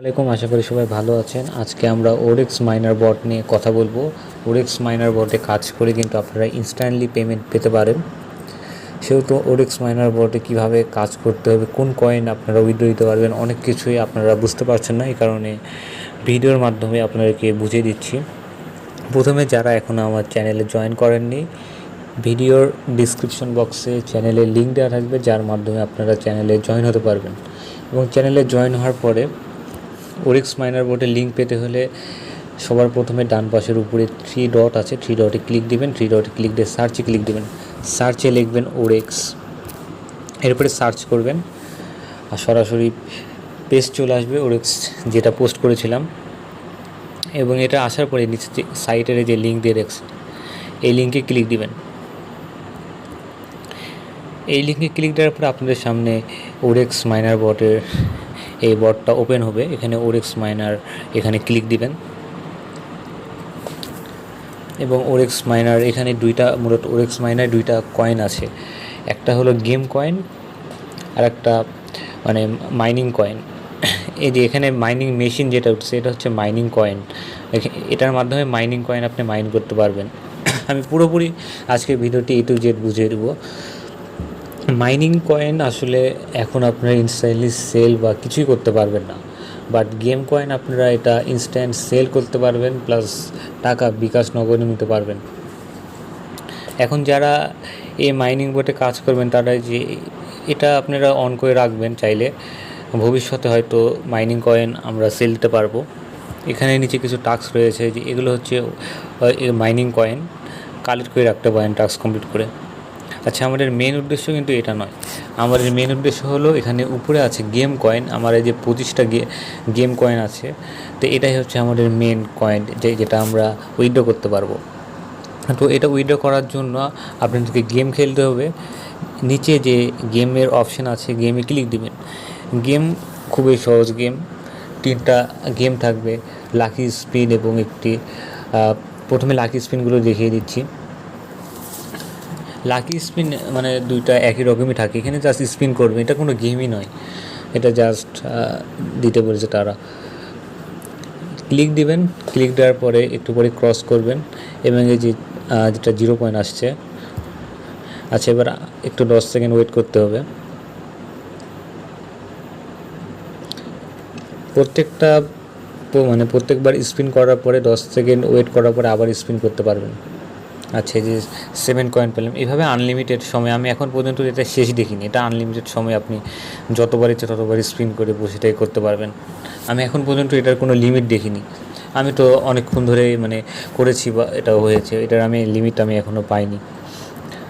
ওয়ালাইকুম আশা করি সবাই ভালো আছেন। আজকে আমরা ওরেক্স মাইনার বট নিয়ে কথা বলব। ওরেক্স মাইনার বটে কাজ করে কিন্তু আপনারা ইনস্ট্যান্টলি পেমেন্ট পেতে পারেন। সেহেতু ওরেক্স মাইনার বটে কীভাবে কাজ করতে হবে, কোন কয়েন আপনারা উইথড্র দিতে পারবেন, অনেক কিছুই আপনারা বুঝতে পারছেন না, এই কারণে ভিডিওর মাধ্যমে আপনাদেরকে বুঝিয়ে দিচ্ছি। প্রথমে যারা এখনও আমার চ্যানেলে জয়েন করেননি, ভিডিওর ডিসক্রিপশন বক্সে চ্যানেলের লিঙ্ক দেওয়া থাকবে, যার মাধ্যমে আপনারা চ্যানেলে জয়েন হতে পারবেন। এবং চ্যানেলে জয়েন হওয়ার পরে ওরিক্স মাইনার বোর্ডের লিঙ্ক পেতে হলে সবার প্রথমে ডান পাশের উপরে থ্রি ডট আছে থ্রি ডটে ক্লিক দিবেন থ্রি ডটে ক্লিক দিয়ে সার্চে ক্লিক দিবেন। সার্চে লিখবেন ওরেক্স। এরপরে সার্চ করবেন। আর সরাসরি পেজ চলে আসবে ওরেক্স যেটা পোস্ট করেছিলাম। এবং এটা আসার পরে নিচে সাইটের যে লিঙ্ক দিয়ে রেখেছে, এই লিঙ্কে ক্লিক দিবেন। এই লিঙ্কে ক্লিক দেওয়ার পরে আপনাদের সামনে ওরেক্স মাইনার বটের এই বটটা ওপেন হবে। এখানে ওরেক্স মাইনার এখানে ক্লিক দিবেন। এবং ওরেক্স মাইনার এখানে দুইটা, মূলত ওরেক্স মাইনার দুইটা কয়েন আছে। একটা হলো গেম কয়েন আর একটা মানে মাইনিং কয়েন এই যে এখানে মাইনিং মেশিন যেটা উঠছে, এটা হচ্ছে মাইনিং কয়েন এটার মাধ্যমে মাইনিং কয়েন আপনি মাইন করতে পারবেন। আমি পুরোপুরি আজকে ভিডিওটি এ টু জেড বুঝিয়ে দেবো। মাইনিং কয়েন আসলে এখন আপনারা ইনস্ট্যান্টলি সেল বা কিছুই করতে পারবেন না। বাট গেম কয়েন আপনারা এটা ইনস্ট্যান্ট সেল করতে পারবেন প্লাস টাকা বিকাশ নগদে নিতে পারবেন। এখন যারা এই মাইনিং বোর্ডে কাজ করবেন, তারা যে এটা আপনারা অন করে রাখবেন চাইলে। ভবিষ্যতে হয়তো মাইনিং কয়েন আমরা সেল দিতে পারব। এখানে নিচে কিছু টাস্ক রয়েছে যে এগুলো হচ্ছে মাইনিং কয়েন কালেক্ট করে রাখতে পারেন টাস্ক কমপ্লিট করে। আচ্ছা আমাদের মেন উদ্দেশ্য কিন্তু এটা নয়। আমাদের মেন উদ্দেশ্য হলো এখানে উপরে আছে গেম কয়েন আমার এই যে পঁচিশটা গেম কয়েন আছে, তো এটাই হচ্ছে আমাদের মেন কয়েন যেটা আমরা উইথড্র করতে পারব। তো এটা উইথড্র করার জন্য আপনাদেরকে গেম খেলতে হবে। নিচে যে গেমের অপশান আছে গেমে ক্লিক দিবেন। গেম খুবই সহজ গেম তিনটা গেম থাকবে লাকি স্পিন এবং একটি প্রথমে লাকি স্পিনগুলো দেখিয়ে দিচ্ছি। লাকি স্পিন মানে দুইটা একই রকমই থাকে। এখানে জাস্ট স্পিন করবে, এটা কোনো গেমই নয়। এটা জাস্ট দিতে বলেছে তারা। ক্লিক দিবেন ক্লিক দেওয়ার পরে একটু পরে ক্রস করবেন এবং এই যে যেটা জিরো পয়েন্ট আসছে আচ্ছা এবার একটু দশ সেকেন্ড ওয়েট করতে হবে। প্রত্যেকটা মানে প্রত্যেকবার স্পিন করার পরে দশ সেকেন্ড ওয়েট করার পরে আবার স্পিন করতে পারবেন। আচ্ছা এই যে সেভেন কয়েন পেলাম। এইভাবে আনলিমিটেড সময়, আমি এখন পর্যন্ত এটা শেষ দেখিনি। এটা আনলিমিটেড সময় আপনি যতবার ইচ্ছে ততবার স্পিন করে বসেটাই করতে পারবেন। আমি এখন পর্যন্ত এটার কোনো লিমিট দেখিনি। আমি তো অনেকক্ষণ ধরে মানে করেছি বা এটা হয়েছে। এটার আমি লিমিট আমি এখনও পাইনি।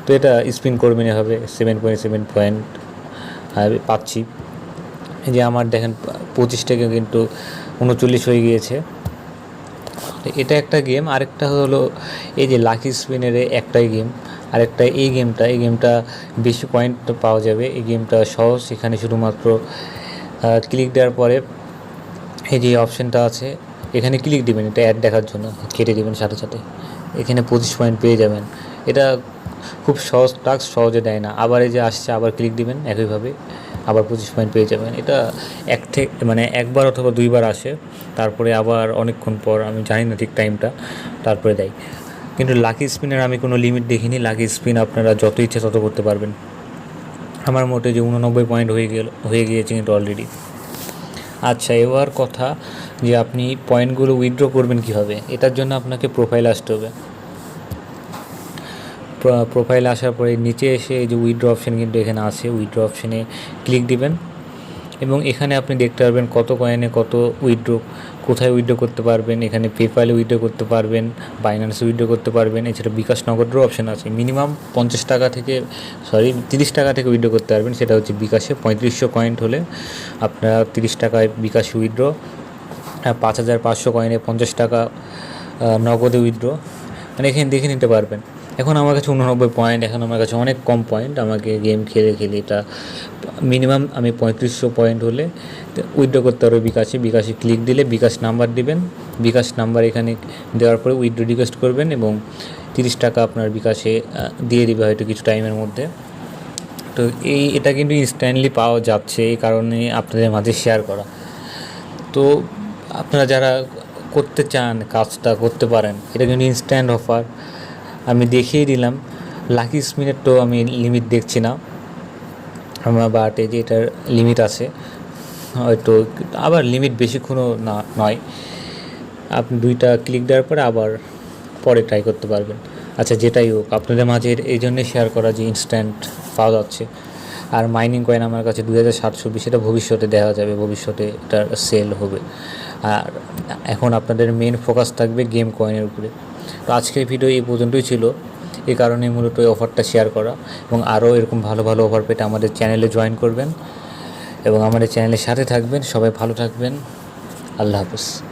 তো এটা স্পিন করবেন এভাবে সেভেন পয়েন্ট সেভেন পয়েন্ট পাচ্ছি। যে আমার দেখেন, পঁচিশ কিন্তু উনচল্লিশ হয়ে গিয়েছে। এটা একটা গেম আরেকটা হলো এই যে লাকি স্পিনের একটাই গেম আরেকটা এই গেমটা এই গেমটা বেশি পয়েন্ট পাওয়া যাবে। এই গেমটা সহজ, এখানে শুধুমাত্র ক্লিক দেওয়ার পরে এই যে অপশানটা আছে, এখানে ক্লিক দিবেন, এটা অ্যাড দেখার জন্য, কেটে দেবেন সাথে সাথে। এখানে পঁচিশ পয়েন্ট পেয়ে যাবেন। এটা খুব সহজ টাস্ক সহজে দেয় না। আবার এই যে আসছে, আবার ক্লিক দিবেন, একইভাবে। আবার পঁচিশ পয়েন্ট পেয়ে যাবেন। এটা এক থেকে মানে একবার অথবা দুইবার আসে। তারপরে আবার অনেকক্ষণ পর, আমি জানি না ঠিক টাইমটা তারপরে দেয়। কিন্তু লাকি স্পিনের আমি কোনো লিমিট দেখিনি। লাকি স্পিন আপনারা যত ইচ্ছে তত করতে পারবেন। আমার মোটে যে উননব্বই পয়েন্ট হয়ে গেল, হয়ে গিয়েছে কিন্তু অলরেডি আচ্ছা এবার কথা যে আপনি পয়েন্টগুলো উইথড্র করবেন কীভাবে, এটার জন্য আপনাকে প্রোফাইল আসতে হবে। প্রোফাইল আসার পরে নিচে এসে এই যে উইথড্র অপশান কিন্তু এখানে আছে উইথড্র অপশানে ক্লিক দিবেন। এবং এখানে আপনি দেখতে পারবেন কত কয়েনে কত উইথড্র কোথায় উইথড্র করতে পারবেন, এখানে পেপালে উইথড্র করতে পারবেন বাইন্যান্সে উইড্রো করতে পারবেন, এছাড়া বিকাশ নগদেরও অপশান আছে। মিনিমাম পঞ্চাশ টাকা থেকে সরি তিরিশ টাকা থেকে উইড্রো করতে পারবেন, সেটা হচ্ছে বিকাশে। পঁয়ত্রিশশো পয়েন্ট হলে আপনারা তিরিশ টাকায় বিকাশে উইথড্র পাঁচ হাজার পাঁচশো কয়েনে পঞ্চাশ টাকা নগদে উইথড্র মানে এখানে দেখে নিতে পারবেন। এখন আমার কাছে উননব্বই পয়েন্ট এখন আমার কাছে অনেক কম পয়েন্ট আমাকে গেম খেলে খেলে এটা মিনিমাম আমি পঁয়ত্রিশশো পয়েন্ট হলে উইথড্র করতে পারব বিকাশে। বিকাশে ক্লিক দিলে বিকাশ নাম্বার দিবেন। বিকাশ নাম্বার এখানে দেওয়ার পরে উইথড্র রিকোয়েস্ট করবেন এবং তিরিশ টাকা আপনার বিকাশে দিয়ে দিবে হয়তো কিছু টাইমের মধ্যে। তো এই, এটা কিন্তু ইনস্ট্যান্টলি পাওয়া যাচ্ছে এই কারণে আপনাদের মাঝে শেয়ার করা। তো আপনারা যারা করতে চান, কাজটা করতে পারেন, এটা কিন্তু ইনস্ট্যান্ট অফার দেখিয়ে দিলাম। লাকি স্পিনের তো আমি লিমিট দেখছি না। আমার বাট যে এটার লিমিট আছে। হয়তো আবার লিমিট বেশিক্ষণও না, নয়। আপনি দুইটা ক্লিক দেওয়ার পরে আবার পরে ট্রাই করতে পারবেন। আচ্ছা যেটাই হোক, আপনাদের মাঝে এই জন্যই শেয়ার করা যে ইনস্ট্যান্ট পাওয়া যাচ্ছে। আর মাইনিং কয়েন আমার কাছে দুই হাজার সাতশো বিশ, এটা ভবিষ্যতে দেখা যাবে, ভবিষ্যতে এটার সেল হবে। আর এখন আপনাদের মেন ফোকাস থাকবে গেম কয়েনের উপরে। তো আজকের ভিডিও এই পর্যন্তই ছিল। এই কারণে মূলত এই অফারটা শেয়ার করা এবং আরও এরকম ভালো ভালো অফার পেটে আমাদের চ্যানেলে জয়েন করবেন এবং আমাদের চ্যানেলের সাথে থাকবেন। সবাই ভালো থাকবেন। আল্লাহ হাফিজ।